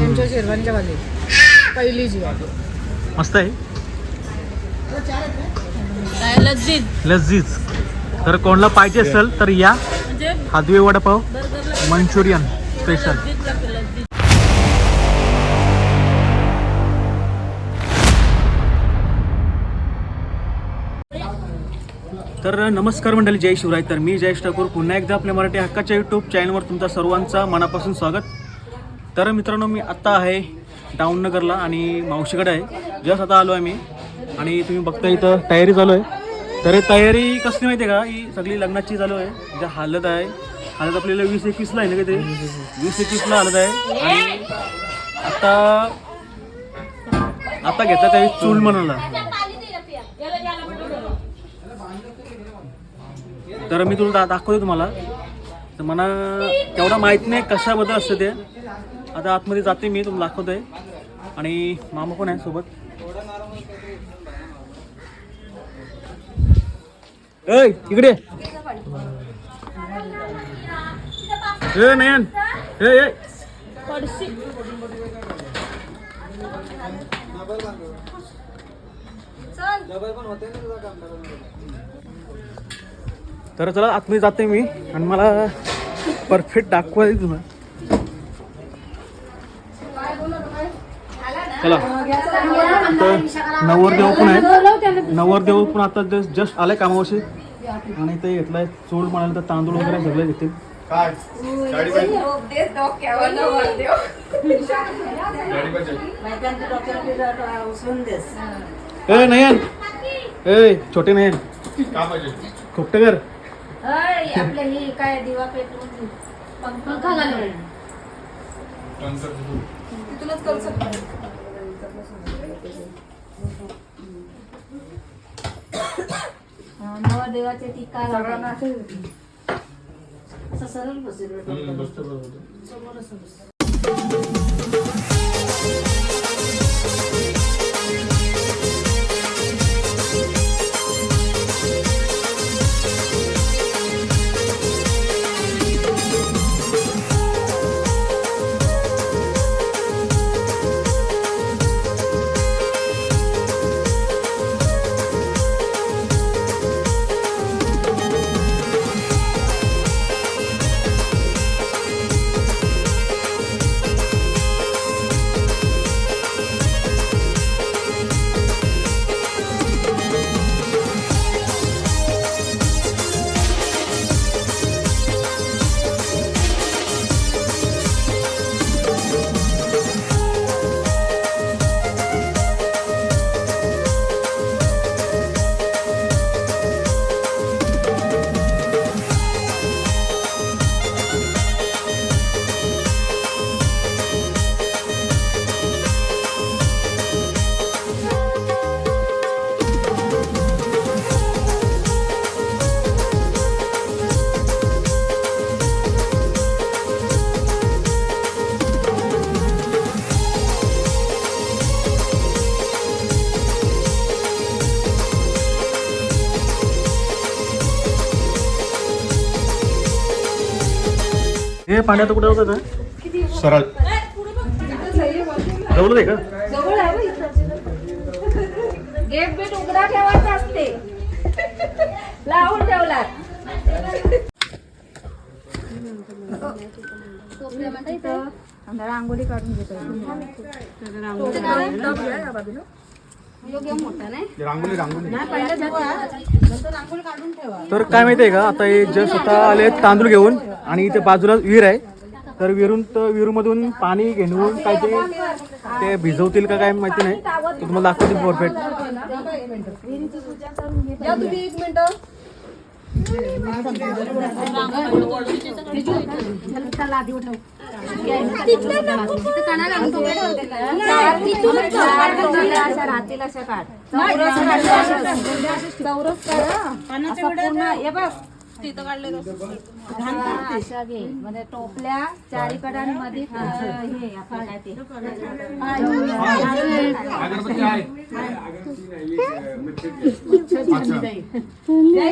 यांच्या शेरवांच्या खाली पहिली जी मस्त आहे. काय लज्जित. लजीज तर कोणाला पाहिजे असेल तर या. म्हणजे हादवे वडापाव मंचुरियन स्पेशल तर नमस्कार मंडळी जय शिवराय. तर मी जयेश ठाकूर. पुन्हा एकदा आपल्या मराठी हक्काच्या यूट्यूब चॅनलवर तुमचा सर्वांचा मनापासून स्वागत. तर मित्रांनो मी आत्ता आहे डाऊननगरला आणि मावशीकडे आहे. जस्ट आता आलो आहे मी. आणि तुम्ही बघता इथं तयारी चालू आहे. तर तयारी कसली माहिती आहे का? ही सगळी लग्नाची चालू आहे. ज्या हालत आहे. हालत आपल्याला वीस एकवीसला आहे ना काहीतरी? वीस एकवीसला हालत आहे. आणि आता आता घेतला त्यावेळी चूल म्हणाला तर मी तुला दा दाखवतो तुम्हाला. तर मला तेवढं माहीत नाही कशाबद्दल असतं ते. आता आतमध्ये जाते मी तुम्हाला दाखवतोय. आणि मामा पण आहे सोबत. ऐ इकडे. ए नयन. ए ए. तर चला आतमध्ये जाते मी आणि मला परफेक्ट दाखवायचं तुम्हाला चला. तर नवरदेव पण आहे नवरदेव पण आता जस्ट जस्ट आलाय कामावशी आणि ते घेतलाय चूल म्हणाल तर तांदूळ वगैरे सगळे घेतील. ए नयन! ए छोटे नयन! ही काय दिवा पेटवून पंखा घालून देवाचे टीका असं सरळ बसेल हे पाण्यात कुठं होतं ना सरळ जवळ आहे का? जवळ आहे गेट बेट उघडा ठेवायचा असते. लावून ठेवला रांगोळी काढून घेतो तर काय माहिती आहे का? आता हे जस्ट आता आले तांदूळ घेऊन आणि इथे बाजूला विहीर आहे. तर विहिरून तर विहिरीमधून पाणी घेऊन काय ते ते भिजवतील का काय माहिती नाही. तुम्हाला दाखवतील परफेक्ट या तुम्ही एक मिनिट अशा राहतील अशा काढ चौरस काढ, चौरस. काढ पूर्ण हे बघ अशा घे. म्हणजे टोपल्या चारीकडे आणि मध्ये अं, हे आपलं काय ते?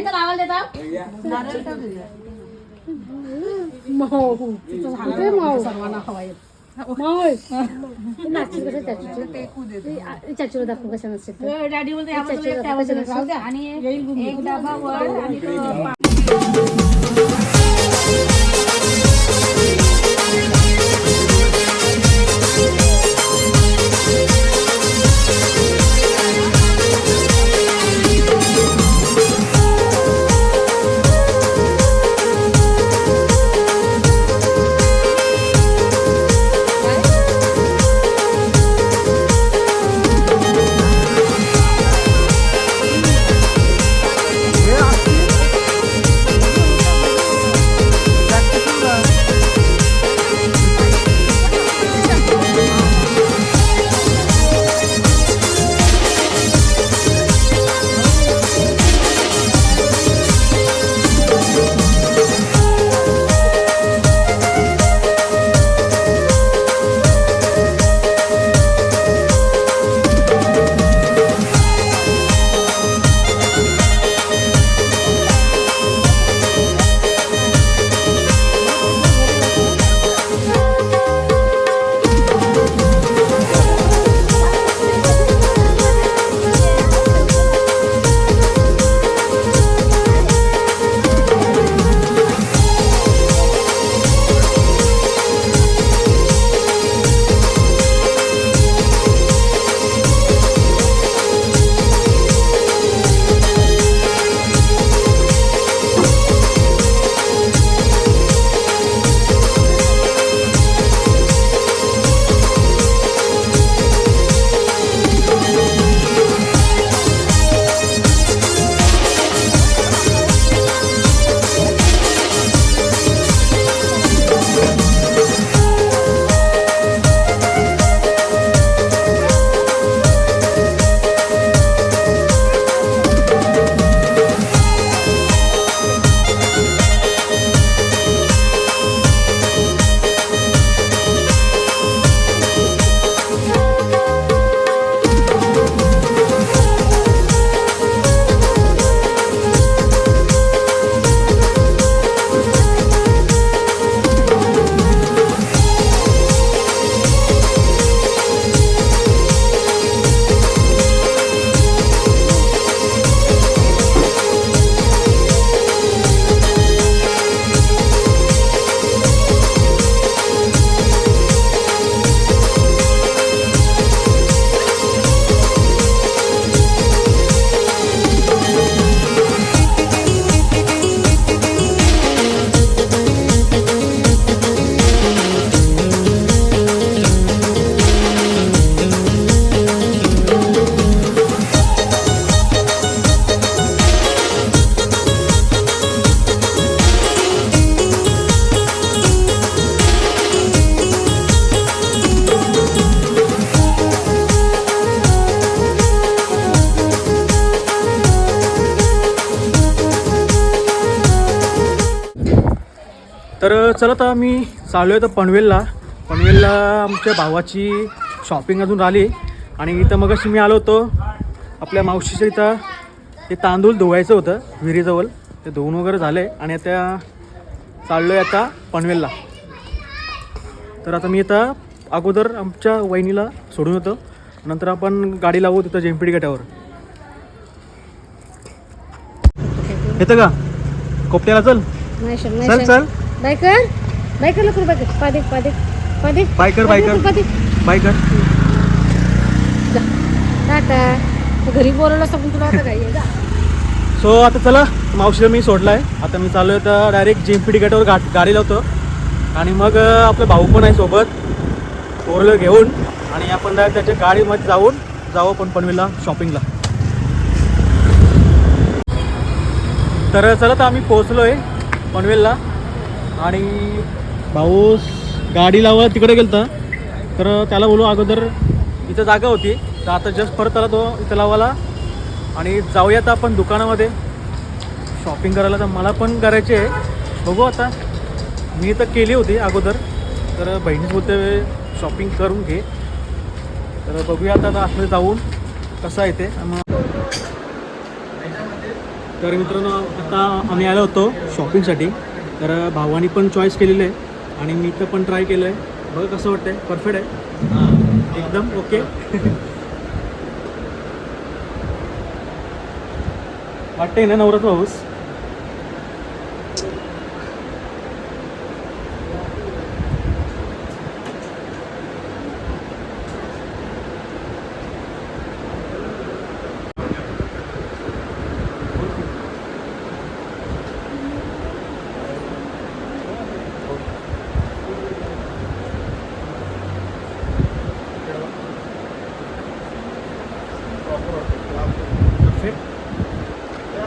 तर आवाज चाचूला दाखव कशा द्या. आणि Thank you. चला आता मी चाललो आहे तर पनवेलला. पनवेलला आमच्या भावाची शॉपिंग अजून राहिली. आणि इथं मग मी आलो होतो. आपल्या मावशीच्या इथं ते तांदूळ धुवायचं होतं विहिरीजवळ. ते धुवून वगैरे झाले आणि आता चाललो आहे आता पनवेलला. तर आता मी आता अगोदर आमच्या वहिनीला सोडून होतो नंतर आपण गाडी लावू तिथं जेमपीडी गटावर. येतं का? कोपट्याला चल चल. चल. बायकर? बायकर लवकर बायकर पादे पादे पादे बायकर बायकर पादे बायकर टाटा. घरी बोलवलं पण तुला आता काय आहे? जा. सो आता चला. मावशीला मी सोडलाय. आता मी चाललोय तर डायरेक्ट जिमपीडी गेटवर गा गाडी लावतो. आणि मग आपला भाऊ पण आहे सोबत. पोरलं घेऊन. आणि आपण डायरेक्ट त्याच्या गाडीमध्ये जाऊन जाऊ आपण पनवेलला शॉपिंगला तर चला तर आम्ही पोहोचलो आहे पनवेलला. आणि भाऊ गाडी लावत तिकडे गेलता. तर त्याला बोलू अगोदर इथं जागा होती. तर आता जस्ट परत आला तो इथं लावायला. आणि जाऊयात आपण दुकानामध्ये. शॉपिंग करायला तर मला पण करायची आहे. बघू आता. मी तर केली होती अगोदर. तर बहिणीच बोलते शॉपिंग करून घे. तर बघूया आता आतमध्ये जाऊन कसं आहे ते. मग तर मित्रांनो आता आम्ही आलो होतो शॉपिंगसाठी तर भावानी पण चॉईस केलेलं आहे आणि मी तर पण ट्राय केलं आहे बघा कसं वाटतंय. परफेक्ट आहे. एकदम ओके वाटतंय ना नवरात पाऊस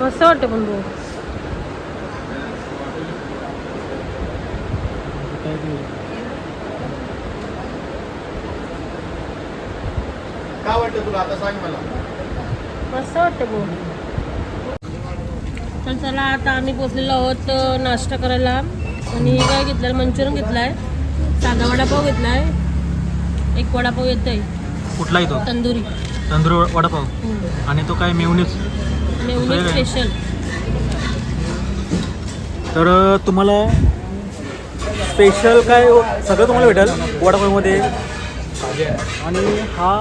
मस्त वाटते पण भाऊ काय वाटतं तुला? आता सांग मला. मस्त वाटते भाऊ तर चला आता आम्ही पोचलेलो आहोत नाश्ता करायला. आणि काय घेतलं मंचुरियन घेतलाय. साधा वडापाव घेतलाय. एक वडापाव येत आहे कुठला येतो तंदुरी. तंदूर वडापाव. आणि तो काय मेवणीच मेवणी? स्पेशल. तर तुम्हाला स्पेशल काय सगळं तुम्हाला भेटेल वडापावमध्ये. आणि हा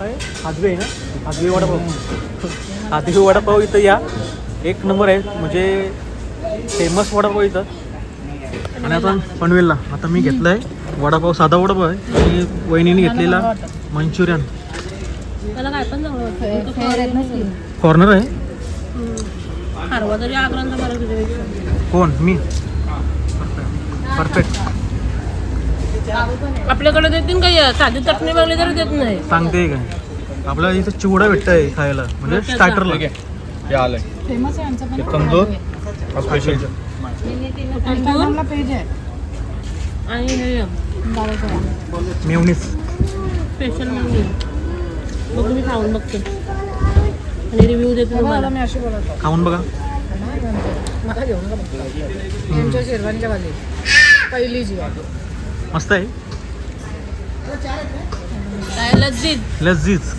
काय? हाजवे आहे ना? हाजवे वडापाव. हाजवे वडापाव इथं या. एक नंबर आहे. म्हणजे फेमस वडापाव इथं. आणि आता पनवेलला. आता मी घेतलं आहे वडापाव साधा वडापाव आहे. आणि वहिनीने घेतलेला. मंचुरियन. त्याला काय पण चांगलं वाटतं कॉर्नर आहे. कोण? मी? परफेक्ट आपल्याकडे देतील का? साधी चटणी मागली तरी देत नाही. सांगते काय? आपल्याला इथं चिवडा भेटतंय खायला. म्हणजे मग त्याचा. स्टार्टरला हे आलंय. फेमस आहे आमचा पण तंदूर स्पेशल इंस्टाग्रामला पेज आहे आणि मेवणीस स्पेशल म्हणून मग तुम्ही खाऊन बघते. आणि रिव्ह्यू देते तुम्हाला. मी अशी बोलत खाऊन बघा. मला घेऊन यांच्या शेरवानीच्या पहिली जी आहे. मस्त आहे. काय लज्जित? लजीज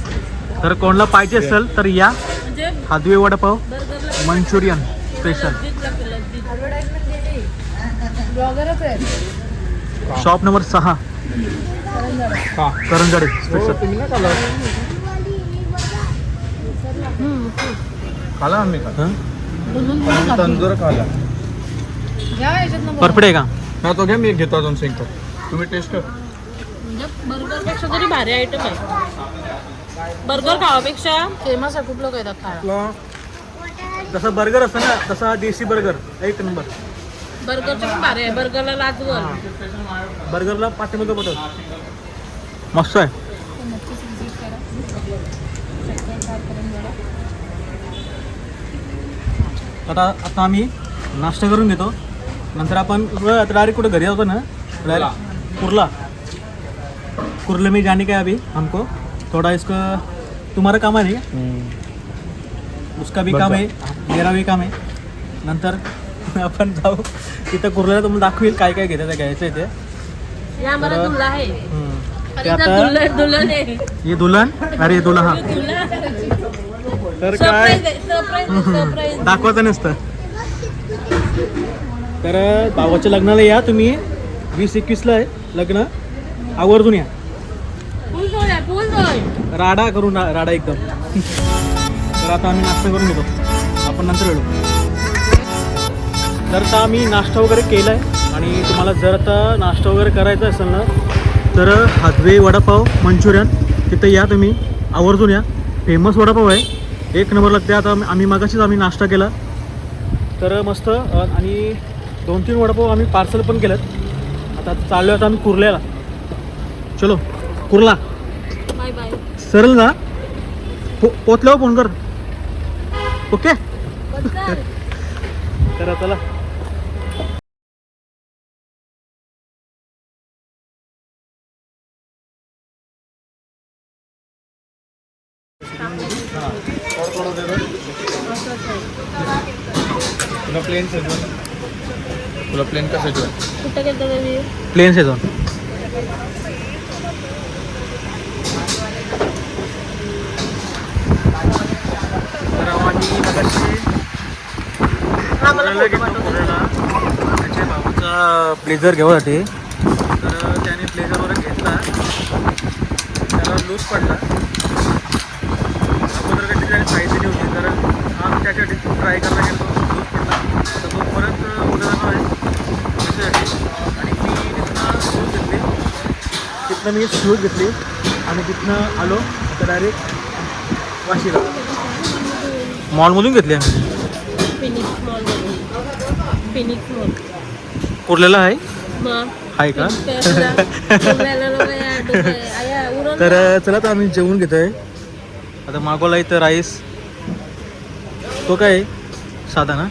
तर कोणाला पाहिजे असेल तर या. म्हणजे? हादवे वडापाव बर्गरला मंचुरियन स्पेशल लज्जित लागते लज्जित. ॲडव्हर्टाईजमेंट केली. ब्लॉगरच आहे शॉप नंबर सहा. करंजाडे स्पेशल तुम्ही ना खाला खाला आम्ही का? तंदूर खाला परफेक्ट आहे का? हा तो घ्या मी घेतो अजून सिंक तुम्ही टेस्ट कर. म्हणजे बर्गरपेक्षा तरी भारी आयटम आहे. बर्गर खावापेक्षा फेमस आहे खूप लोक येतात खायला. जसं बर्गर असतं ना तसा हा देशी बर्गर एक नंबर. बर्गरचे पण भारी आहे. बर्गरला लाजवर बर्गरला मस्त आहे. आता आता आम्ही नाश्ता करून घेतो. नंतर आपण डायरेक्ट कुठे घरी जातो ना? डायरेक्ट कुर्ला. कुर्ले में जाने का है अभी हमको. थोड़ा इसका तुम्हारा काम है नहीं? उसका भी काम. आहे मेरा भी काम आहे. नंतर आपण जाऊ. तिथं कुर्ल्याला तुम्हाला दाखवेल काय काय घेतं ते घ्यायचं आहे ते. ते आता दुल्हन दुल्हन अरे दुल्हा. दुल्हा तर काय? दाखवायचं नसतं. तर भावाच्या लग्नाला या तुम्ही. वीस एकवीसला आहे लग्न. आवर्जून या. राडा करू ना राडा एकदम. तर आता आम्ही नाश्ता करून घेतो. आपण नंतर वेळू तर आता आम्ही नाश्ता वगैरे केला आहे आणि तुम्हाला जर आता नाश्ता वगैरे करायचा असेल ना तर हातवे वडापाव मंचुरियन तिथं या तुम्ही. आवर्जून या. फेमस वडापाव आहे. एक नंबर लागते आता आम्ही- मागाशीच आम्ही नाश्ता केला. तर मस्त आणि दोन तीन वडापाव आम्ही पार्सल पण केलं आता चाललो आता आम्ही कुर्ल्याला. चलो कुर्ला. बाय बाय सरळ ना पो पोचल्यावर फोन कर. ओके? करा चला. तुला प्लेन सजवून तुला प्लेन का सजवून कुठं गेलं तुम्ही प्लेन सेझॉन तर आम्ही मगाशी त्याच्या भावाचा ब्लेझर घेण्यासाठी तर त्याने ब्लेझर वगैरे घेतला. त्याला लूज पडला. तिथनं मी शूज घेतले. आणि तिथनं आलो. आता डायरेक्ट वाशीला. मॉलमधून घेतले आम्ही? फिनिक्स मॉल फिनिक्स मॉल कुर्ल्याला आहे? आहे का? तर चला तर आम्ही जेवून घेतोय. आता मागवला इथं राईस तो काय आहे? साधा ना?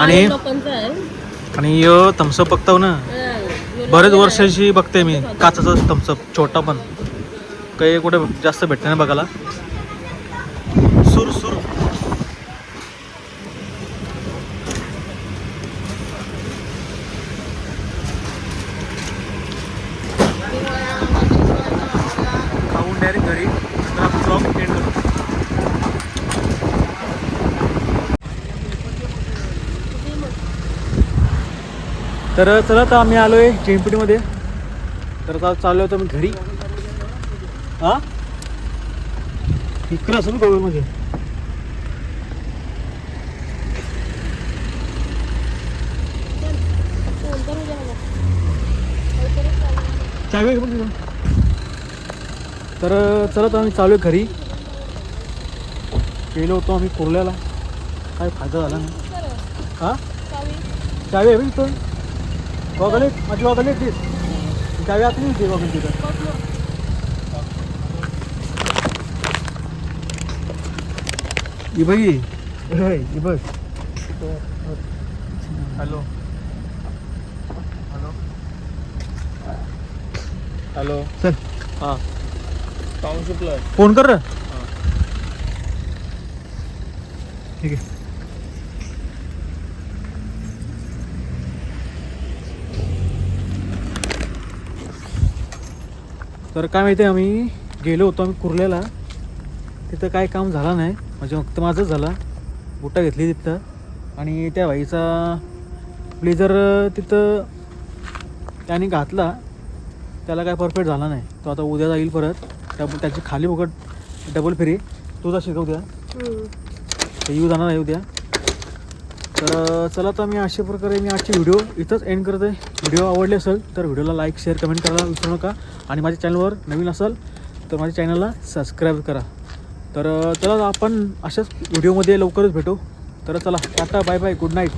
आणि- आहे. आणि यो थम्सअप बघताव ना. बरेच वर्षांशी बघते मी. काचाचा थम्सअप छोटा पण. काही कुठे जास्त भेटते ना बघायला सुर सुर खाऊन डायरेक्ट घरी नंतर आपण ब्लॉग एंड करू तर चला तर आम्ही आलो आहे चिंपडीमध्ये तर आता चाललो होतो मी घरी. हा? इकडं असं ना तिथं? तर चला तर आम्ही चालू आहे घरी. गेलो होतो आम्ही कुर्ल्याला. काय फायदा झाला नाही. हा? चावी. आहे बघ इथं गॉगल माझी गॉगल आहे तीच चावी आतली होती गॉगल तिथं ही बघ ही. होय, ही बघ हॅलो हॅलो हॅलो चल हां टाउनशिपला फोन कर रे ठीक आहे तर काय माहिती आहे आम्ही गेलो होतो आम्ही कुर्ल्याला तिथं काय काम झालं नाही. म्हणजे फक्त माझंच झालं. बुटा घेतली तिथं. आणि त्या बाईचा ब्लेझर तिथं त्याने घातला. त्याला काय परफेक्ट झाला नाही. तो आता उद्या जाईल परत. त्या त्याची खाली बघत डबल फेरी. तू जाशील का उद्या? तर येऊ जाणार आहे उद्या. तर चला तर मी अशा प्रकारे मी आजची व्हिडिओ इथंच एंड करत आहे व्हिडिओ आवडले असेल तर व्हिडिओला लाईक शेअर कमेंट करायला विसरू नका. आणि माझ्या चॅनलवर नवीन असाल तर माझ्या चॅनलला सबस्क्राईब करा. तर चला आपण अशाच व्हिडिओमध्ये लवकरच भेटू. तर चला tata bye bye good night